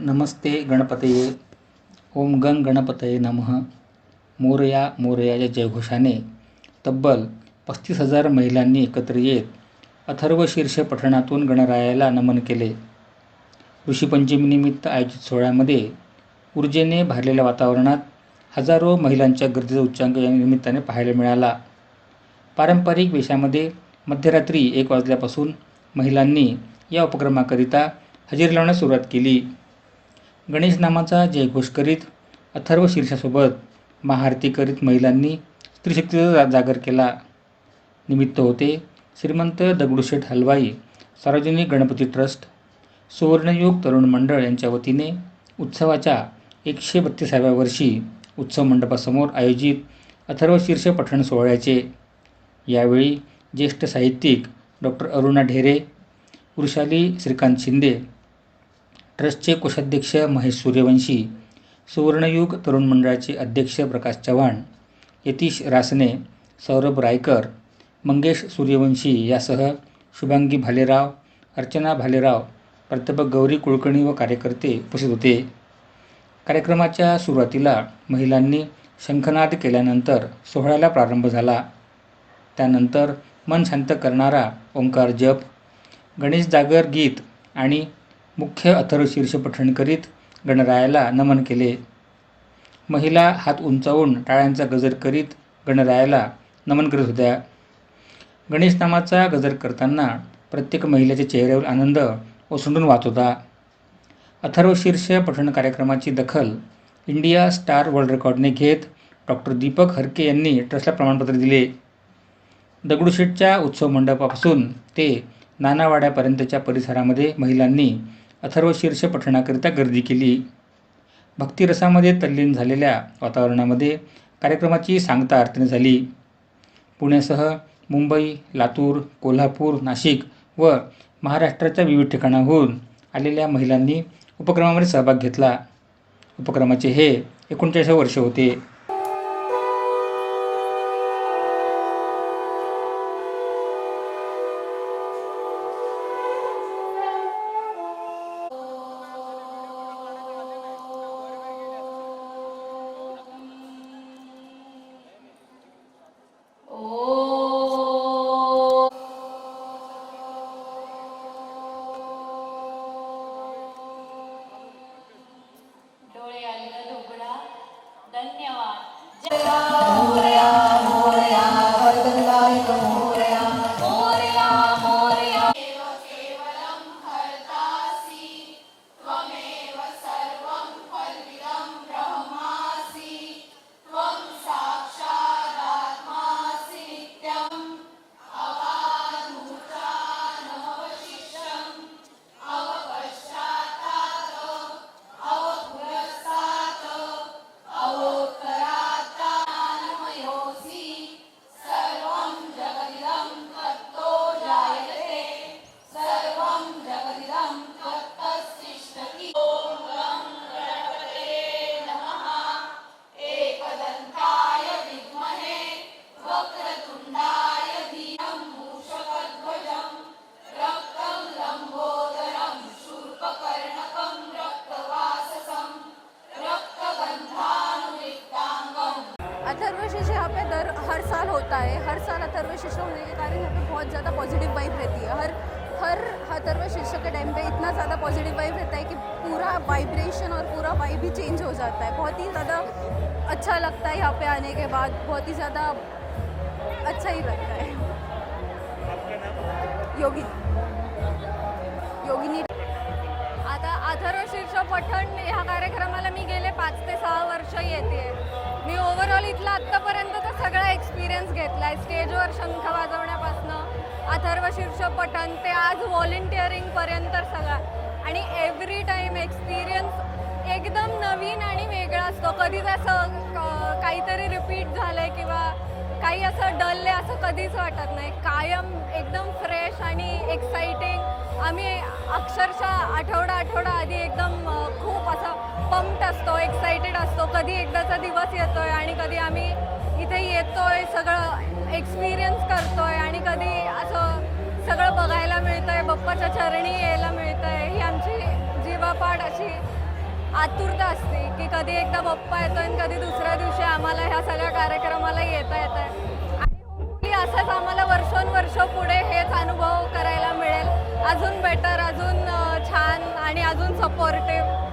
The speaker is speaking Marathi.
नमस्ते गणपतये. ओम गंग गणपतये नमः. मोरया मोरया या जयघोषाने तब्बल पस्तीस हजार महिलांनी एकत्र येत अथर्व शीर्ष पठणातून गणरायाला नमन केले. ऋषीपंचमीनिमित्त आयोजित सोहळ्यामध्ये ऊर्जेने भरलेल्या वातावरणात हजारो महिलांच्या गर्दीचा उच्चांक या निमित्ताने पाहायला मिळाला. पारंपरिक वेशामध्ये मध्यरात्री एक वाजल्यापासून महिलांनी या उपक्रमाकरिता हजेरी लावण्यास सुरुवात केली. गणेश नामाचा जयघोष करीत अथर्व शीर्षासोबत महाआरती करीत महिलांनी स्त्रीशक्तीचा जा जागर केला. निमित्त होते श्रीमंत दगडूशेठ हलवाई सार्वजनिक गणपती ट्रस्ट सुवर्णयुग तरुण मंडळ यांच्या वतीने उत्सवाच्या एकशे बत्तीसाव्या वर्षी उत्सव मंडपासमोर आयोजित अथर्व शीर्ष पठण सोहळ्याचे. यावेळी ज्येष्ठ साहित्यिक डॉक्टर अरुणा ढेरे वृषाली श्रीकांत शिंदे ट्रस्टचे कोषाध्यक्ष महेश सूर्यवंशी सुवर्णयुग तरुण मंडळाचे अध्यक्ष प्रकाश चव्हाण यतीश रासने सौरभ रायकर मंगेश सूर्यवंशी यासह शुभांगी भालेराव अर्चना भालेराव प्राध्यापक गौरी कुलकर्णी व कार्यकर्ते उपस्थित होते. कार्यक्रमाच्या सुरुवातीला महिलांनी शंखनाद केल्यानंतर सोहळ्याला प्रारंभ झाला. त्यानंतर मन शांत करणारा ओंकार जप गणेश जागर गीत आणि मुख्य अथर्वशीर्ष पठण करीत गणरायाला नमन केले. महिला हात उंचावून टाळ्यांचा गजर करीत गणरायाला नमन करत होत्या. गणेश नामाचा गजर करताना प्रत्येक महिलेच्या चेहऱ्यावर आनंद ओसंडून वाहत होता. अथर्वशीर्ष पठण कार्यक्रमाची दखल इंडिया स्टार वर्ल्ड रेकॉर्डने घेत डॉक्टर दीपक हरके यांनी ट्रस्टला प्रमाणपत्र दिले. दगडूशेठच्या उत्सव मंडपापासून ते नानावाड्यापर्यंतच्या परिसरामध्ये महिलांनी अथर्व शीर्ष पठणाकरिता गर्दी केली. भक्तिरसामध्ये तल्लीन झालेल्या वातावरणामध्ये कार्यक्रमाची सांगता आरतीने झाली. पुण्यासह मुंबई लातूर कोल्हापूर नाशिक व महाराष्ट्राच्या विविध ठिकाणाहून आलेल्या महिलांनी उपक्रमामध्ये सहभाग घेतला. उपक्रमाचे हे एकोणचाळीसावे वर्ष होते. धन्यवाद मोरया अथर्व यहाँ पे दर हर साल होता है। हर साल अथर्व होने के कारण यहाँ पे बहुत ज़्यादा पॉजिटिव वाइब रहती है। हर हर अथर्व शिष्य के टाइम पे इतना ज़्यादा पॉजिटिव वाइब रहता है कि पूरा वाइब्रेशन और पूरा वाइब ही चेंज हो जाता है। बहुत ही ज़्यादा अच्छा लगता है यहाँ पे आने के बाद। बहुत ही ज़्यादा अच्छा ही लगता है। योगी। योगिनी। आता अथर्व शीर्ष पठण ह्या कार्यक्रमाला मी गेले पाच ते सहा वर्ष येते. मी ओव्हरऑल इथला आत्तापर्यंतचा सगळा एक्सपिरियन्स घेतला आहे स्टेजवर शंख वाजवण्यापासनं अथर्व शीर्ष पठण ते आज व्हॉलेंटिअरिंगपर्यंत सगळा. आणि एव्हरी टाईम एक्सपिरियन्स एकदम नवीन आणि वेगळा असतो. कधीच असं काहीतरी रिपीट झालं आहे किंवा काही असं डल आहे असं कधीच वाटत नाही. कायम एकदम फ्रेश आणि एक्साइटिंग आम्ही अक्षरशः आठवडा आठवडा आधी एकदम खूप असं पंक्ट असतो एक्साइटेड असतो. कधी एकदाचा दिवस येतोय आणि कधी आम्ही इथे येतोय सगळं एक्सपिरियन्स करतोय आणि कधी असं सगळं बघायला मिळतंय बाप्पाच्या चरणी यायला मिळतंय. ही आमची जीवापाठ अशी आतुरता असते की कधी एकदा बाप्पा येतो आणि कधी दुसऱ्या दिवशी आम्हाला ह्या सगळ्या कार्यक्रमाला येता येत आहे आणि असंच आम्हाला वर्षोनवर्ष पुढे हेच अनुभव करायला मिळेल. अजून बेटर अजून छान आणि अजून सपोर्टिव्ह